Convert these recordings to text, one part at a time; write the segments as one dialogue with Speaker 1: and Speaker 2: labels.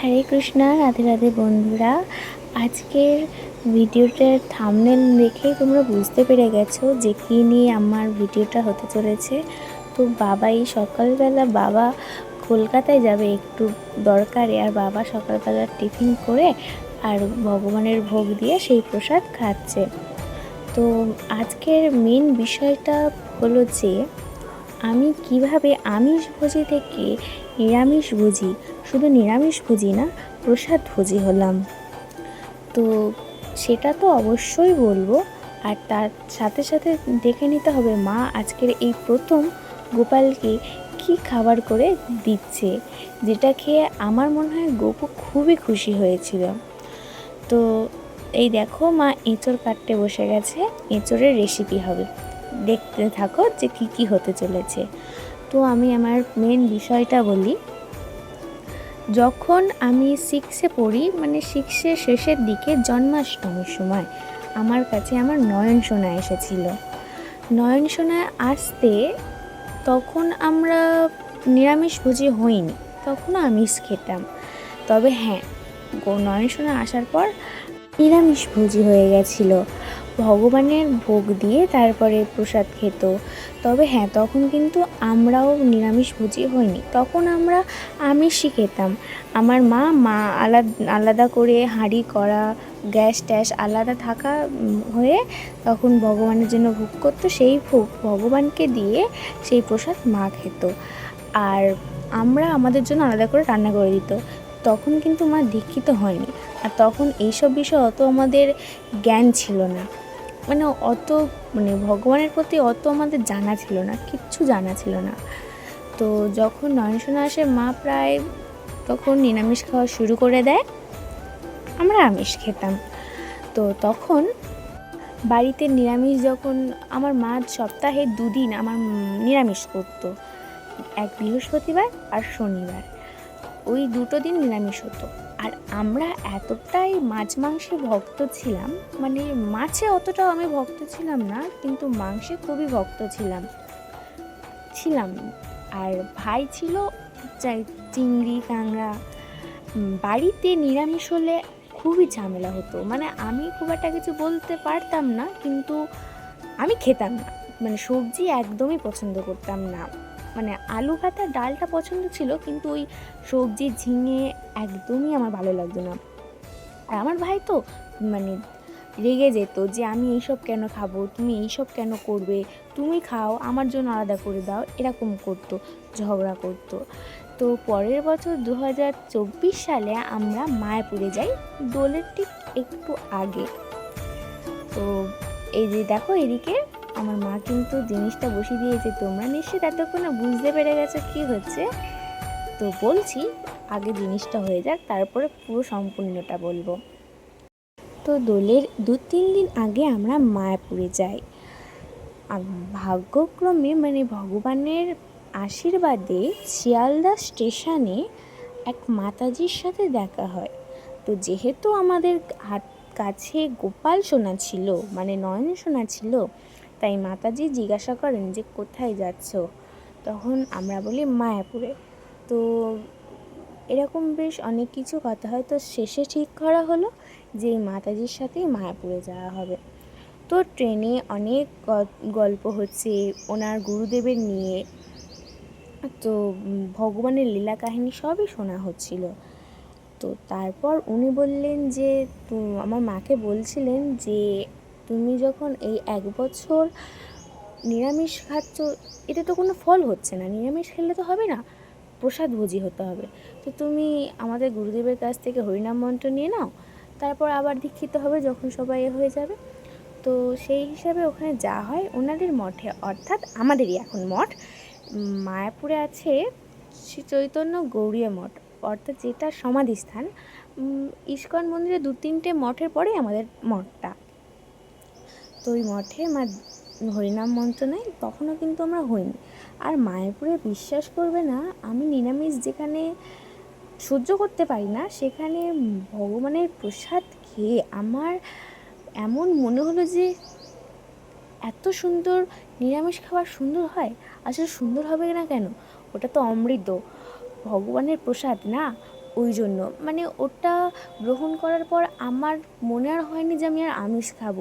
Speaker 1: হরে কৃষ্ণা, রাধে রাধে বন্ধুরা। আজকের ভিডিওটার থামনেল দেখেই তোমরা বুঝতে পেরে গেছো যে কী নিয়ে আমার ভিডিওটা হতে চলেছে। তো বাবা এই সকালবেলা, বাবা কলকাতায় যাবে একটু দরকারে, আর বাবা সকালবেলা টিফিন করে আর ভগবানের ভোগ দিয়ে সেই প্রসাদ খাচ্ছে। তো আজকের মেন বিষয়টা হলো যে, আমি কীভাবে আমিষ ভোজি থেকে নিরামিষ ভোজি, শুধু নিরামিষ ভোজি না, প্রসাদ ভোজি হলাম। তো সেটা তো অবশ্যই বলব, আর তার সাথে সাথে দেখে নিতে হবে মা আজকের এই প্রথম গোপালকে কি খাবার করে দিচ্ছে, যেটা খেয়ে আমার মনে হয় গোপু খুবই খুশি হয়েছিল। তো এই দেখো মা এঁচড় কাটতে বসে গেছে, এঁচড়ের রেসিপি হবে। দেখতে থাকো যে কি কি হতে চলেছে। তো আমি আমার মেন বিষয়টা বলি, যখন আমি সিক্সে পড়ি মানে সিক্সের শেষের দিকে জন্মাষ্টমীর সময়, আমার কাছে আমার নয়ন সোনা এসেছিল। নয়ন সোনা আসতে তখন আমরা নিরামিষ ভোজি হইনি তখনও আমিষ খেতাম। তবে হ্যাঁ নয়ন সোনা আসার পর নিরামিষ ভোজি হয়ে গেছিল। ভগবানের ভোগ দিয়ে তারপরে প্রসাদ খেত। তবে হ্যাঁ তখন কিন্তু আমরাও নিরামিষ ভোজি হইনি তখন আমরা আমিষই খেতাম। আমার মা মা আলাদা আলাদা করে হাঁড়ি করা গ্যাস, ট্যাস আলাদা থাকা হয়ে তখন ভগবানের জন্য ভোগ করতো। সেই ভোগ ভগবানকে দিয়ে সেই প্রসাদ মা খেত। আর আমরা আমাদের জন্য আলাদা করে রান্না করে দিত। তখন কিন্তু মা দীক্ষিত হয়নি। আর তখন এইসব বিষয়ে অত আমাদের জ্ঞান ছিল না। মানে অত মানে ভগবানের প্রতি অত আমাদের জানা ছিল না, কিচ্ছু জানা ছিল না। তো যখন নয়নসোনা আসে, মা প্রায় তখন নিরামিষ খাওয়া শুরু করে দেয়, আমরা আমিষ খেতাম। তো তখন বাড়িতে নিরামিষ যখন, আমার মা সপ্তাহে দুদিন আমার নিরামিষ করতো, এক বৃহস্পতিবার আর শনিবার। ওই দুটো দিন নিরামিষ হতো। আর আমরা এতটাই মাছ মাংসে ভক্ত ছিলাম মানে মাছে অতটাও আমি ভক্ত ছিলাম না, কিন্তু মাংসে খুবই ভক্ত ছিলাম। ছিলাম। আর ভাই ছিল চিংড়ি কাঁংড়া বাড়িতে নিরামিষ হলে খুবই ঝামেলা হতো। মানে আমি খুব একটা কিছু বলতে পারতাম না, কিন্তু আমি খেতাম না। মানে সবজি একদমই পছন্দ করতাম না। মানে আলু ভাতা ডালটা পছন্দ ছিল, কিন্তু ওই সবজি ঝিঙে একদমই আমার ভালো লাগতো না। আর আমার ভাই তো মানে রেগে যেত যে, আমি এইসব কেন খাব? তুমি এইসব কেন করবে? তুমি খাও, আমার জন্য আলাদা করে দাও। এরকম করতো, ঝগড়া করতো। তো পরের বছর দু হাজার চব্বিশ সালে আমরা মায়াপুরে যাই, দোলের ঠিক একটু আগে। তো এই যে দেখো এদিকে আমার মা কিন্তু জিনিসটা বসিয়ে দিয়েছে, তোমরা নিশ্চয়ই এতক্ষণে বুঝতে পেরে গেছো কী হচ্ছে। তো বলছি, আগে জিনিসটা হয়ে যাক, তারপরে পুরো সম্পূর্ণটা বলব। তো দোলের দু তিন দিন আগে আমরা মায়াপুরে যাই। ভাগ্যক্রমে মানে ভগবানের আশীর্বাদে শিয়ালদা স্টেশনে এক মাতাজির সাথে দেখা হয়। তো যেহেতু আমাদের হাত কাছে গোপাল সোনা ছিল মানে নয়ন সোনা ছিল তাই মাতাজি জিজ্ঞাসা করেন যে, কোথায় যাচ্ছ? তখন আমরা বলি, মায়াপুরে। তো এরকম বেশ অনেক কিছু কথা হয়। তো শেষে ঠিক করা হলো যে, মাতাজির সাথেই মায়াপুরে যাওয়া হবে। তো ট্রেনে অনেক গল্প হচ্ছে ওনার গুরুদেবের নিয়ে। তো ভগবানের লীলা কাহিনী সবই শোনা হচ্ছিল। তো তারপর উনি বললেন যে আমার মাকে বলছিলেন যে তুমি যখন এই এক বছর নিরামিষ খাচ্ছ, এতে তো কোনো ফল হচ্ছে না। নিরামিষ খেলে তো হবে না, প্রসাদ ভোজি হতে হবে। তো তুমি আমাদের গুরুদেবের কাছ থেকে হরিনাম মন্ত্র নিয়ে নাও, তারপর আবার দীক্ষিত হবে যখন সবাই এ হয়ে যাবে। তো সেই হিসাবে ওখানে যা হয়, ওনাদের মঠে, অর্থাৎ আমাদেরই এখন মঠ, মায়াপুরে আছে শ্রী চৈতন্য গৌরীয় মঠ, অর্থাৎ যেটা সমাধিস্থান। ইস্কন মন্দিরে দু তিনটে মঠের পরেই আমাদের মঠটা। তো ওই মঠে আমার হরিনাম মন্ত্র নেয় তখনও কিন্তু আমরা হইনি। আর মায়াপুরে বিশ্বাস করবে না, আমি নিরামিষ যেখানে সহ্য করতে পারি না, সেখানে ভগবানের প্রসাদ খেয়ে আমার এমন মনে হলো যে এত সুন্দর নিরামিষ খাবার সুন্দর হয়, আসলে সুন্দর হবে না কেন? ওটা তো অমৃত, ভগবানের প্রসাদ না ওই জন্য। মানে ওটা গ্রহণ করার পর আমার মনে আর হয়নি যে আমি আর আমিষ খাব।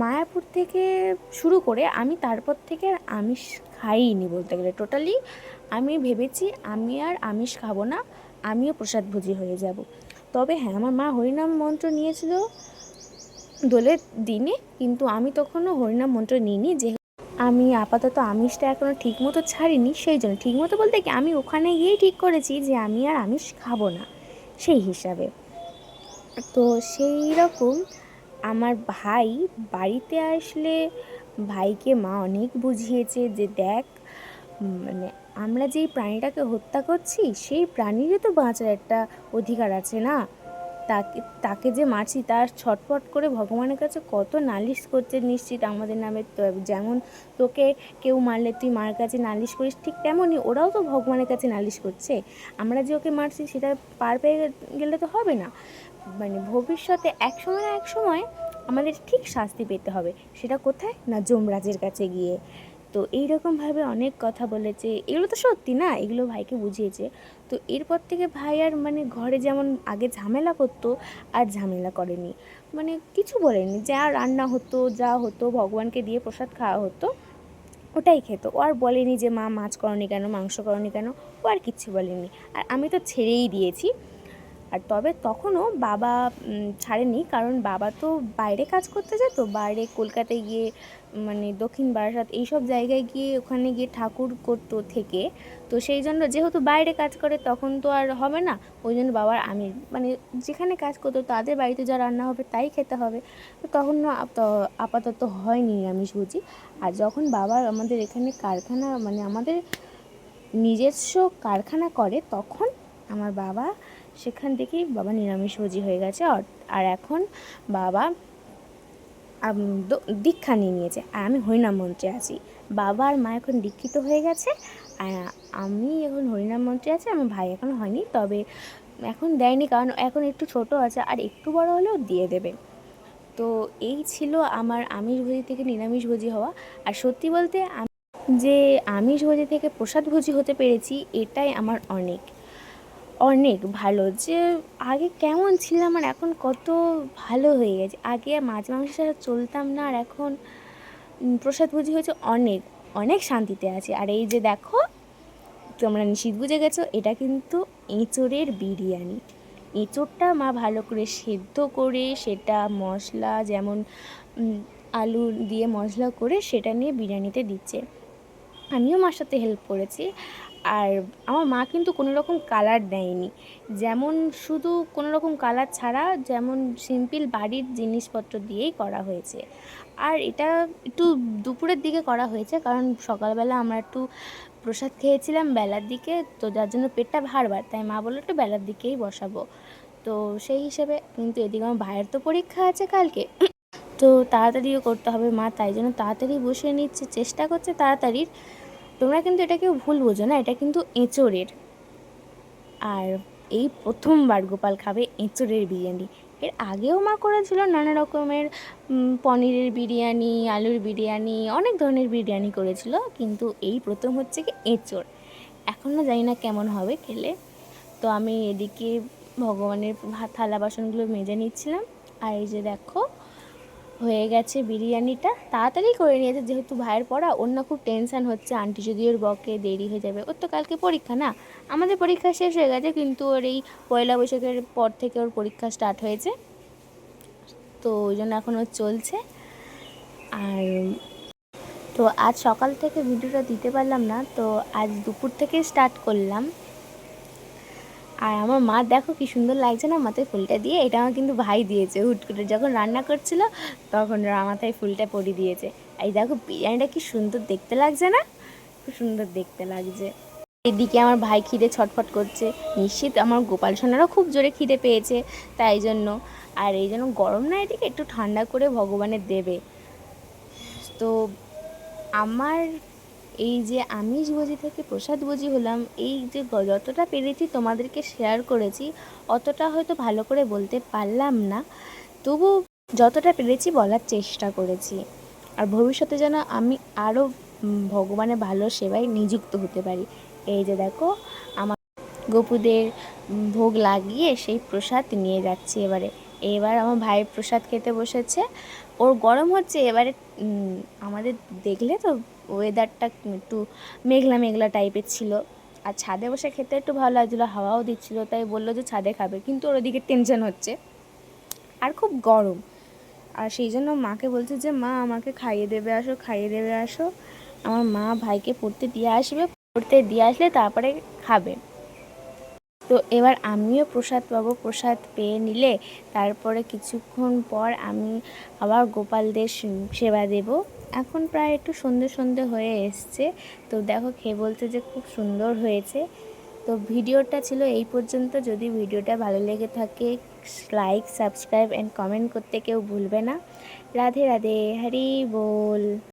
Speaker 1: মায়াপুর থেকে শুরু করে আমি তারপর থেকে আর আমিষ খাইনি বলতে গেলে। টোটালি আমি ভেবেছি আমি আর আমিষ খাব না, আমিও প্রসাদভোজী হয়ে যাব। তবে হ্যাঁ আমার মা হরিনাম মন্ত্র নিয়েছিল দোলের দিনে, কিন্তু আমি তখনও হরিনাম মন্ত্র নিইনি যে আমি আপাতত আমিষটা এখনও ঠিকমতো ছাড়িনি, সেই জন্য ঠিকমতো বলতে কি আমি ওখানে গিয়েই ঠিক করেছি যে আমি আর আমিষ খাব না, সেই হিসাবে। তো সেই রকম আমার ভাই বাড়িতে আসলে ভাইকে মা অনেক বুঝিয়েছে যে দেখ মানে আমরা যেই প্রাণীটাকে হত্যা করছি, সেই প্রাণীরই তো বাঁচার একটা অধিকার আছে না? তাকে তাকে যে মারছি তার ছটফট করে ভগবানের কাছে কত নালিশ করছে নিশ্চিত আমাদের নামে তো যেমন তোকে কেউ মারলে তুই মার কাছে নালিশ করিস, ঠিক তেমনই ওরাও তো ভগবানের কাছে নালিশ করছে। আমরা যে ওকে মারছি সেটা পার পেয়ে গেলে তো হবে না। মানে ভবিষ্যতে এক সময় না এক সময় আমাদের ঠিক শাস্তি পেতে হবে। সেটা কোথায়? না যমরাজের কাছে গিয়ে। তো এইরকমভাবে অনেক কথা বলেছে। এগুলো তো সত্যি না, এগুলো ভাইকে বুঝিয়েছে। তো এরপর থেকে ভাই আর মানে ঘরে যেমন আগে ঝামেলা করতো, আর ঝামেলা করেনি। মানে কিছু বলেনি, যা রান্না হতো, যা হতো, ভগবানকে দিয়ে প্রসাদ খাওয়া হতো, ওটাই খেত। ও আর বলেনি যে, মা, মাছ করনি কেন, মাংস করনি কেন? ও আর কিচ্ছু বলেনি। আর আমি তো ছেড়েই দিয়েছি। আর তবে তখনও বাবা ছাড়েনি, কারণ বাবা তো বাইরে কাজ করতে যেত, বাইরে কলকাতায় গিয়ে মানে দক্ষিণ বারাসাত এইসব জায়গায় গিয়ে ওখানে গিয়ে ঠাকুর করতো থেকে। তো সেই জন্য যেহেতু বাইরে কাজ করে তখন তো আর হবে না। ওই জন্য বাবার আমি মানে যেখানে কাজ করতো তাদের বাড়িতে যা রান্না হবে তাই খেতে হবে। তো তখন আপাতত হয়নি নিরামিষ বুঝি আর যখন বাবার আমাদের এখানে কারখানা মানে আমাদের নিজস্ব কারখানা করে তখন আমার বাবা সেখান থেকেই বাবা নিরামিষভোজী হয়ে গেছে। আর- এখন বাবা দীক্ষা নিয়ে নিয়েছে। আর আমি হরিনাম মন্ত্রে আছি। বাবা আর মা এখন দীক্ষিত হয়ে গেছে। আর আমি এখন হরিনাম মন্ত্রে আছি। আমার ভাই এখন হয়নি। তবে এখন দেয়নি কারণ এখন একটু ছোট আছে। আর একটু বড় হলেও দিয়ে দেবে। তো এই ছিল আমার আমিষভোজী থেকে নিরামিষভোজী হওয়া। আর সত্যি বলতে যে আমিষভোজী থেকে প্রসাদভোজী হতে পেরেছি, এটাই আমার অনেক। অনেক ভালো। যে আগে কেমন ছিলাম আর এখন কত ভালো হয়ে গেছে। আগে মাছ মাংস চলতাম না আর এখন প্রসাদ প্রসাদভোজী হয়েছে অনেক অনেক শান্তিতে আছে। আর এই যে দেখো, তোমরা নিশ্চিত বুঝে গেছো, এটা কিন্তু এঁচোড়ের বিরিয়ানি। এঁচোড়টা মা ভালো করে সেদ্ধ করে, সেটা মশলা যেমন আলু দিয়ে মশলা করে সেটা নিয়ে বিরিয়ানিতে দিচ্ছে। আমিও মার সাথে হেল্প করেছি। আর আমার মা কিন্তু কোনো রকম কালার দেয়নি। যেমন শুধু কোনো রকম কালার ছাড়া যেমন সিম্পল বাড়ির জিনিসপত্র দিয়েই করা হয়েছে। আর এটা একটু দুপুরের দিকে করা হয়েছে কারণ সকালবেলা আমরা একটু প্রসাদ খেয়েছিলাম বেলার দিকে, তো যার জন্য পেটটা ভারবার, তাই মা বলল একটু বেলার দিকেই বসাবো। তো সেই হিসেবে কিন্তু এদিকে আমার ভাইয়ের তো পরীক্ষা আছে কালকে। তো তাড়াতাড়িও করতে হবে মা, তাই জন্য তাড়াতাড়ি বসিয়ে নিচ্ছে, চেষ্টা করছে তাড়াতাড়ির। তোমরা কিন্তু এটা কেউ ভুল বোঝো না, এটা কিন্তু এঁচোড়ের। আর এই প্রথমবার গোপাল খাবে এঁচোড়ের বিরিয়ানি। এর আগেও মা করেছিল নানা রকমের পনিরের বিরিয়ানি, আলুর বিরিয়ানি, অনেক ধরনের বিরিয়ানি করেছিল, কিন্তু এই প্রথম হচ্ছে কি এঁচোড়। এখনও জানি না কেমন হবে খেলে। তো আমি এদিকে ভগবানের থালা বাসনগুলো মেজে নিচ্ছিলাম। আর এই যে দেখো হয়ে গেছে বিরিয়ানিটা, তাড়াতাড়ি করে নিয়েছে। যেহেতু ভাইয়ের পড়া না খুব টেনশান হচ্ছে। আন্টি যদি ওর বকে দেরি হয়ে যাবে, ওর তো কালকে পরীক্ষা না। আমাদের পরীক্ষা শেষ হয়ে গেছে, কিন্তু ওর এই পয়লা বৈশাখের পর থেকে ওর পরীক্ষা স্টার্ট হয়েছে। তো ওই জন্য এখন ওর চলছে। আর তো আজ সকাল থেকে ভিডিওটা দিতে পারলাম না, তো আজ দুপুর থেকে স্টার্ট করলাম। আর আমার মা দেখো কি সুন্দর লাগছে না, মাথায় ফুলটা দিয়ে। এটা আমার কিন্তু ভাই দিয়েছে, হুট করে যখন রান্না করছিল, তখন মাথায় ফুলটা পরিয়ে দিয়েছে। এই দেখো, বিরিয়ানিটা কি সুন্দর দেখতে লাগছে না? খুব সুন্দর দেখতে লাগছে। এদিকে আমার ভাই খিদে ছটফট করছে। নিশ্চিত আমার গোপাল সোনারও খুব জোরে খিদে পেয়েছে, তাই জন্য। আর এই জন্য গরম না, এদিকে একটু ঠান্ডা করে ভগবানের দেবে। তো আমার এই যে আমিষ ভোজি থেকে প্রসাদ ভোজি হলাম, এই যে যতটা পেরেছি তোমাদেরকে শেয়ার করেছি, অতটা হয়তো ভালো করে বলতে পারলাম না। তবু যতটা পেরেছি বলার চেষ্টা করেছি। আর ভবিষ্যতে যেন আমি আরও ভগবানের ভালো সেবায় নিযুক্ত হতে পারি। এই যে দেখো, আমার গপুদের ভোগ লাগিয়ে সেই প্রসাদ নিয়ে যাচ্ছি এবারে। এবার আমার ভাই প্রসাদ খেতে বসেছে। ওর গরম হচ্ছে, এবারে আমাদের দেখলে তো ওয়েদারটা একটু মেঘলা মেঘলা টাইপের ছিল। আর ছাদে বসে খেতে একটু ভালো লাগছিল, হাওয়াও দিচ্ছিল, তাই বলল যে ছাদে খাবে। কিন্তু ওর ওদিকে টেনশন হচ্ছে। আর খুব গরম। আর সেই জন্য মাকে বলছে যে, মা, আমাকে খাইয়ে দেবে, আসো, খাইয়ে দেবে, আসো। আমার মা ভাইকে পড়তে দিয়ে আসবে, পড়তে দিয়ে আসলে তারপরে খাবে। তো এবার আমিও প্রসাদ পাবো। প্রসাদ পেয়ে নিলে তারপরে কিছুক্ষণ পর আমি আবার গোপালদের সেবা দেব। এখন প্রায় একটু সন্ধে সন্ধে হয়ে এসছে। তো দেখো খেয়ে বলছে যে খুব সুন্দর হয়েছে। তো ভিডিওটা ছিল এই পর্যন্ত। যদি ভিডিওটা ভালো লেগে থাকে লাইক সাবস্ক্রাইব অ্যান্ড কমেন্ট করতে কেউ ভুলবে না। রাধে রাধে, হরি বল।